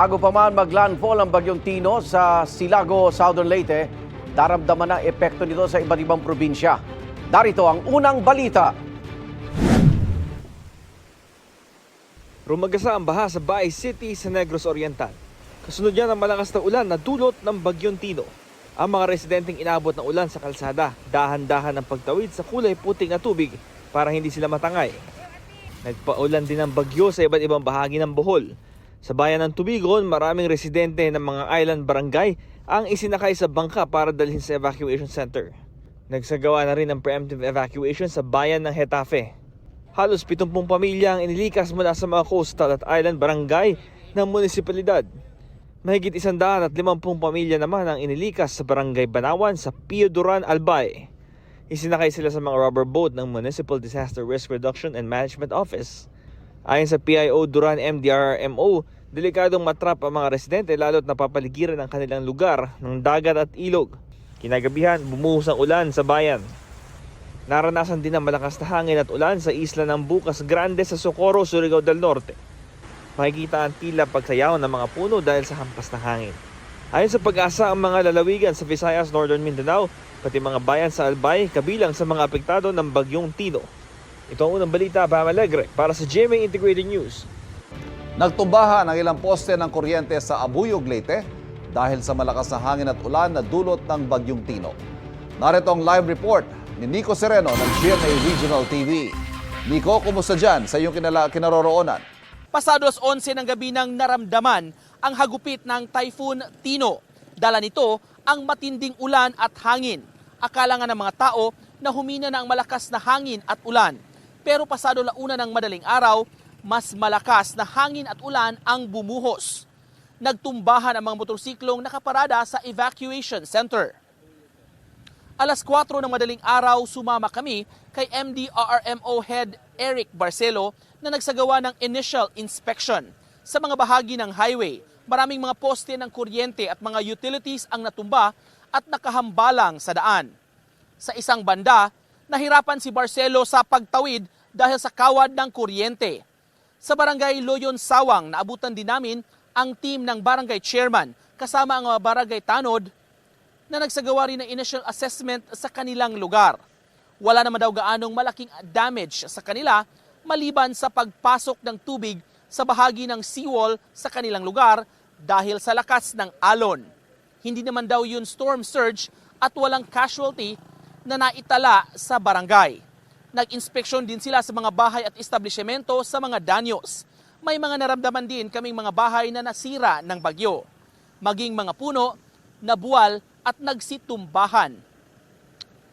Bago pa man maglandfall ang bagyong Tino sa Silago, Southern Leyte, daramdaman ang epekto nito sa iba't ibang probinsya. Darito ang unang balita. Rumagasa ang baha sa Baay City sa Negros Oriental. Kasunod yan ang malakas na ulan na dulot ng Bagyong Tino. Ang mga residenteng inabot ng ulan sa kalsada, dahan-dahan ang pagtawid sa kulay puting na tubig para hindi sila matangay. Nagpaulan din ng bagyo sa iba't ibang bahagi ng Bohol. Sa bayan ng Tubigon, maraming residente ng mga island barangay ang isinakay sa bangka para dalhin sa evacuation center. Nagsagawa na rin ng preemptive evacuation sa bayan ng Hetafe. Halos 70 pamilya ang inilikas mula sa mga coastal at island barangay ng munisipalidad. Mahigit isandaan at limampung pamilya naman ang inilikas sa barangay Banawan sa Pio Duran, Albay. Isinakay sila sa mga rubber boat ng Municipal Disaster Risk Reduction and Management Office. Ayon sa PIO Duran MDRMO, delikadong matrap ang mga residente lalo't napapaligiran ang kanilang lugar ng dagat at ilog. Kinagabihan, bumuhos ang ulan sa bayan. Naranasan din ang malakas na hangin at ulan sa isla ng Bukas Grande sa Socorro, Surigao del Norte. Makikita ang tila pagsayaw ng mga puno dahil sa hampas na hangin. Ayon sa pag-asa, ang mga lalawigan sa Visayas, Northern Mindanao, pati mga bayan sa Albay, kabilang sa mga apektado ng Bagyong Tino. Ito ang unang balita, Bam Alegre, para sa GMA Integrated News. Nagtumbahan ang ilang poste ng kuryente sa Abuyog, Leyte dahil sa malakas na hangin at ulan na dulot ng Bagyong Tino. Narito ang live report ni Nico Sereno ng GMA Regional TV. Nico, kumusta dyan sa iyong kinala- kinaroroonan? Pasado alas 11 ng gabi nang naramdaman ang hagupit ng Typhoon Tino. Dala nito ang matinding ulan at hangin. Akala nga ng mga tao na humina na ang malakas na hangin at ulan. Pero pasado launa ng madaling araw, mas malakas na hangin at ulan ang bumuhos. Nagtumbahan ang mga motorsiklong nakaparada sa evacuation center. Alas 4 ng madaling araw, sumama kami kay MDRRMO Head Eric Barcelo na nagsagawa ng initial inspection. Sa mga bahagi ng highway, maraming mga poste ng kuryente at mga utilities ang natumba at nakahambalang sa daan. Sa isang banda, nahirapan si Barcelo sa pagtawid dahil sa kawad ng kuryente. Sa barangay Loyon Sawang, naabutan din namin ang team ng barangay chairman kasama ang mga barangay tanod na nagsagawa rin ng initial assessment sa kanilang lugar. Wala naman daw gaanong malaking damage sa kanila maliban sa pagpasok ng tubig sa bahagi ng seawall sa kanilang lugar dahil sa lakas ng alon. Hindi naman daw yun storm surge at walang casualty na naitala sa barangay. Nag-inspeksyon din sila sa mga bahay at establishmento sa mga danyos. May mga naramdaman din kaming mga bahay na nasira ng bagyo. Maging mga puno, nabuwal at nagsitumbahan.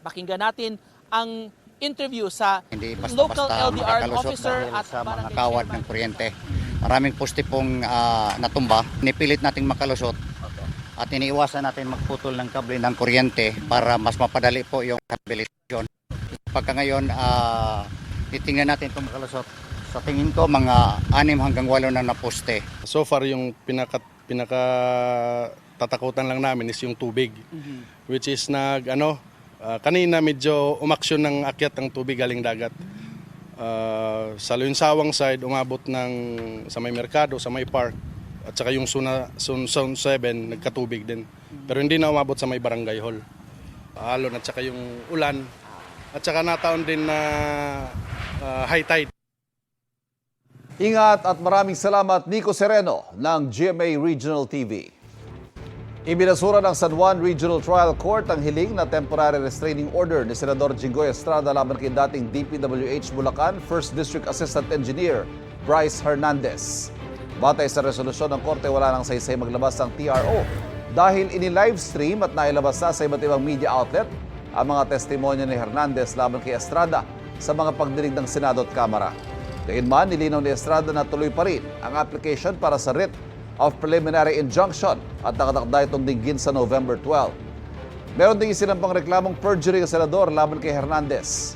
Pakinggan natin ang interview sa Hindi local basta-basta LDR officer at sa mga kawad ng kuryente. Maraming poste pong ah, natumba. Nipilit nating makalusot at iniiwasan natin magputol ng kable ng kuryente para mas mapadali po yung rehabilitation. Pagka ngayon, ah, titingnan natin kung makalusot. Sa tingin ko, mga anim hanggang walo na na poste. So far yung pinaka pinaka tatakutan lang namin is yung tubig. Which is nag ano ah, kanina medyo umaksyon ng akyat ng tubig galing dagat. Ah, sa Lunsawang side umabot ng sa may merkado, sa may park at saka yung Suna Sun, Sun 7 nagkatubig din. Pero hindi na umabot sa may barangay hall. Alon at saka yung ulan at saka nataon din na ah, high tide. Ingat at maraming salamat Nico Sereno ng GMA Regional TV. Ibinasura ng San Juan Regional Trial Court ang hiling na temporary restraining order ni Senador Jinggoy Estrada laban kay dating DPWH Bulacan First District Assistant Engineer Bryce Hernandez. Batay sa resolusyon ng korte, wala nang saysay maglabas ng TRO dahil ini-livestream at nailabas na sa iba't ibang media outlet ang mga testimonya ni Hernandez laban kay Estrada sa mga pagdinig ng Senado at Kamara. Gayunman, nilinaw ni Estrada na tuloy pa rin ang application para sa writ of preliminary injunction at nakatakda itong dinggin sa November 12. Meron ding isinampang reklamong perjury ng senador laban kay Hernandez.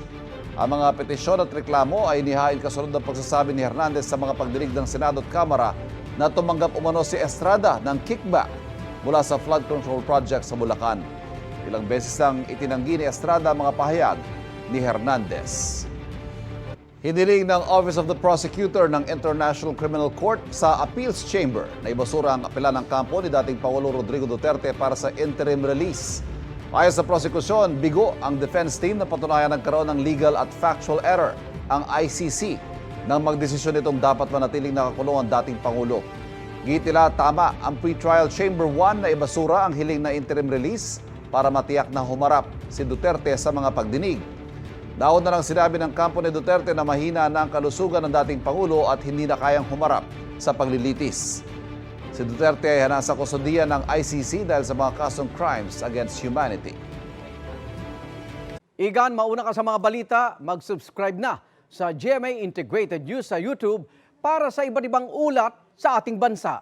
Ang mga petisyon at reklamo ay inihain kasunod ng pagsasabi ni Hernandez sa mga pagdinig ng Senado at Kamara na tumanggap umano si Estrada ng kickback mula sa flood control project sa Bulacan. Ilang beses nang itinanggi ni Estrada ang mga pahayag ni Hernandez. Hiniling ng Office of the Prosecutor ng International Criminal Court sa Appeals Chamber na ibasura ang apela ng kampo ni dating Pangulo Rodrigo Duterte para sa interim release. Ayon sa prosekusyon, bigo ang defense team na patunayan nagkaroon ng legal at factual error ang ICC nang magdesisyon itong dapat manatiling nakakulong ang dating Pangulo. Gitila tama ang pretrial chamber 1 na ibasura ang hiling na interim release para matiyak na humarap si Duterte sa mga pagdinig. Daon na lang sinabi ng kampo ni Duterte na mahina na ang kalusugan ng dating Pangulo at hindi na kayang humarap sa paglilitis. Si Duterte ay nasa kusudian ng ICC dahil sa mga kasong crimes against humanity. Igan, mauna ka sa mga balita, mag-subscribe na sa GMA Integrated News sa YouTube para sa iba't ibang ulat sa ating bansa.